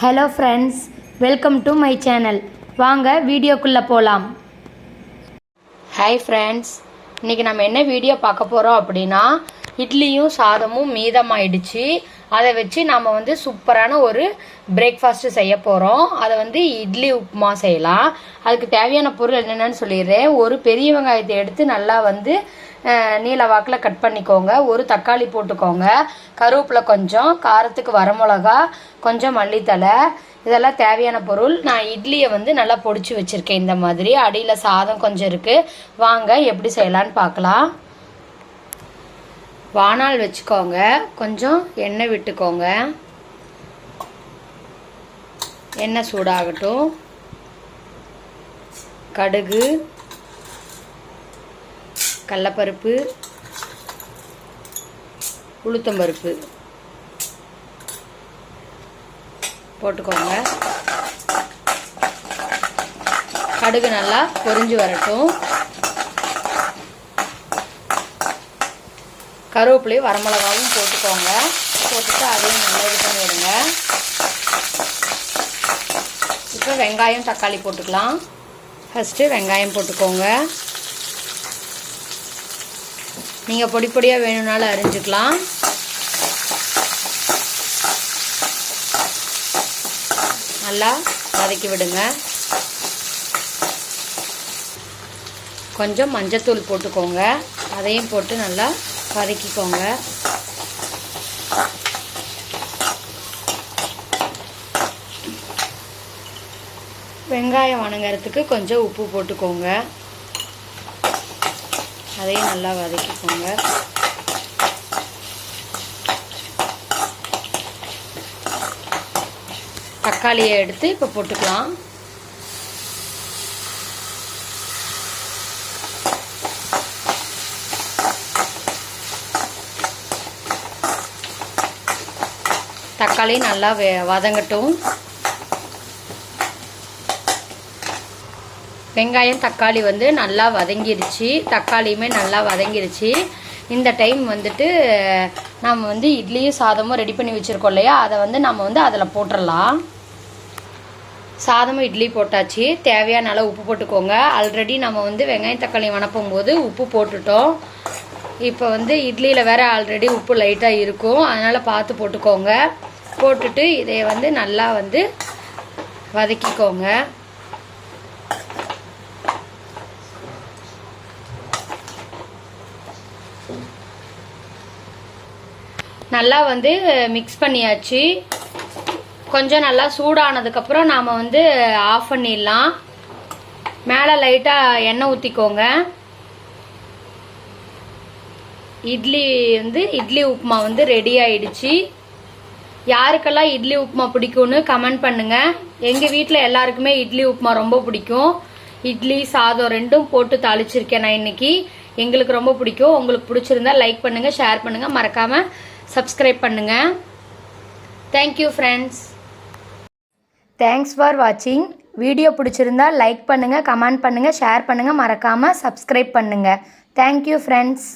Hello friends welcome to my channel வாங்க வீடியோக்குள்ளே போகலாம் ஹாய் ஃப்ரெண்ட்ஸ் இன்றைக்கி நம்ம என்ன வீடியோ பார்க்க போகிறோம் அப்படின்னா இட்லியும் சாதமும் மீதமாயிடுச்சு. அதை வச்சு நாம் வந்து சூப்பரான ஒரு பிரேக்ஃபாஸ்ட்டு செய்ய போகிறோம் அதை வந்து இட்லி உப்புமா செய்யலாம். அதுக்கு தேவையான பொருள் என்னென்னு சொல்லிடுறேன். ஒரு பெரிய வெங்காயத்தை எடுத்து நல்லா வந்து நீல வாக்கில் கட் பண்ணிக்கோங்க. ஒரு தக்காளி போட்டுக்கோங்க. கருவேப்பிலை கொஞ்சம் காரத்துக்கு வரமிளகா கொஞ்சம் மல்லித்தலை இதெல்லாம் தேவையான பொருள். நான் இட்லியை வந்து நல்லா பொடிச்சு வச்சுருக்கேன் இந்த மாதிரி. அடியில் சாதம் கொஞ்சம் இருக்குது வாங்க எப்படி செய்யலான்னு பார்க்கலாம். வானால் வச்சுக்கோங்க. கொஞ்சம் எண்ணெய் விட்டுக்கோங்க. எண்ணெய் சூடாகட்டும். கடுகு கடலப்பருப்பு உளுத்தம்பருப்பு போட்டுக்கோங்க. கடுகு நல்லா பொரிஞ்சு வரட்டும். கருவேப்பிலையும் வரமிளகாவும் போட்டுக்கோங்க. போட்டுட்டு அதையும் நல்லா இது பண்ணிவிடுங்க இப்போ வெங்காயம் தக்காளி போட்டுக்கலாம். ஃபஸ்ட்டு வெங்காயம் போட்டுக்கோங்க. நீங்கள் பொடி பொடியாக வேணும்னாலும் அரிஞ்சுக்கலாம். நல்லா வதக்கி விடுங்க. கொஞ்சம் மஞ்சத்தூள் போட்டுக்கோங்க. அதையும் போட்டு நல்லா வதக்கிக்கோங்க. வெங்காயம் வணங்குறதுக்கு கொஞ்சம் உப்பு போட்டுக்கோங்க. அதையும் நல்லா வதக்கிக்கோங்க. தக்காளியை எடுத்து இப்போ போட்டுக்கலாம். தக்காளி நல்லா வே வதங்கட்டும். வெங்காயம் தக்காளி வந்து நல்லா வதங்கிருச்சு. தக்காளியுமே நல்லா வதங்கிருச்சு. இந்த டைம் வந்துட்டு நம்ம வந்து இட்லியும் சாதமும் ரெடி பண்ணி வச்சுருக்கோம் இல்லையா? அதை வந்து நம்ம வந்து அதில் போட்டுடலாம் சாதமும் இட்லி போட்டாச்சு. தேவையான அளவு உப்பு போட்டுக்கோங்க. ஆல்ரெடி நம்ம வந்து வெங்காயம் தக்காளி வணப்பும் போது உப்பு போட்டுட்டோம். இப்போ வந்து இட்லியில் வேறு ஆல்ரெடி உப்பு லைட்டாக இருக்கும். அதனால் பார்த்து போட்டுக்கோங்க. போட்டுட்டு இதை வந்து நல்லா வந்து வதக்கிக்கோங்க. நல்லா வந்து மிக்ஸ் பண்ணியாச்சு. கொஞ்சம் நல்லா சூடானதுக்கப்புறம் நாம் வந்து ஆஃப் பண்ணிடலாம். மேலே லைட்டாக எண்ணெய் ஊற்றிக்கோங்க இட்லி வந்து இட்லி உப்புமா வந்து ரெடி ஆயிடுச்சு. யாருக்கெல்லாம் இட்லி உப்புமா பிடிக்கும்னு கமெண்ட் பண்ணுங்க. எங்கள் வீட்டில் எல்லாருக்குமே இட்லி உப்புமா ரொம்ப பிடிக்கும். இட்லி சாதம் ரெண்டும் போட்டு தாளிச்சிருக்கேன் நான் இன்னைக்கு. எங்களுக்கு ரொம்ப பிடிக்கும். உங்களுக்கு பிடிச்சிருந்தா லைக் பண்ணுங்க ஷேர் பண்ணுங்க. மறக்காம சப்ஸ்கிரைப் பண்ணுங்க. Thank you friends thanks for வாட்சிங் வீடியோ பிடிச்சிருந்தா லைக் பண்ணுங்கள் கமெண்ட் பண்ணுங்கள் ஷேர் பண்ணுங்கள் மறக்காமல் சப்ஸ்கிரைப் பண்ணுங்கள் தேங்க்யூ ஃப்ரெண்ட்ஸ்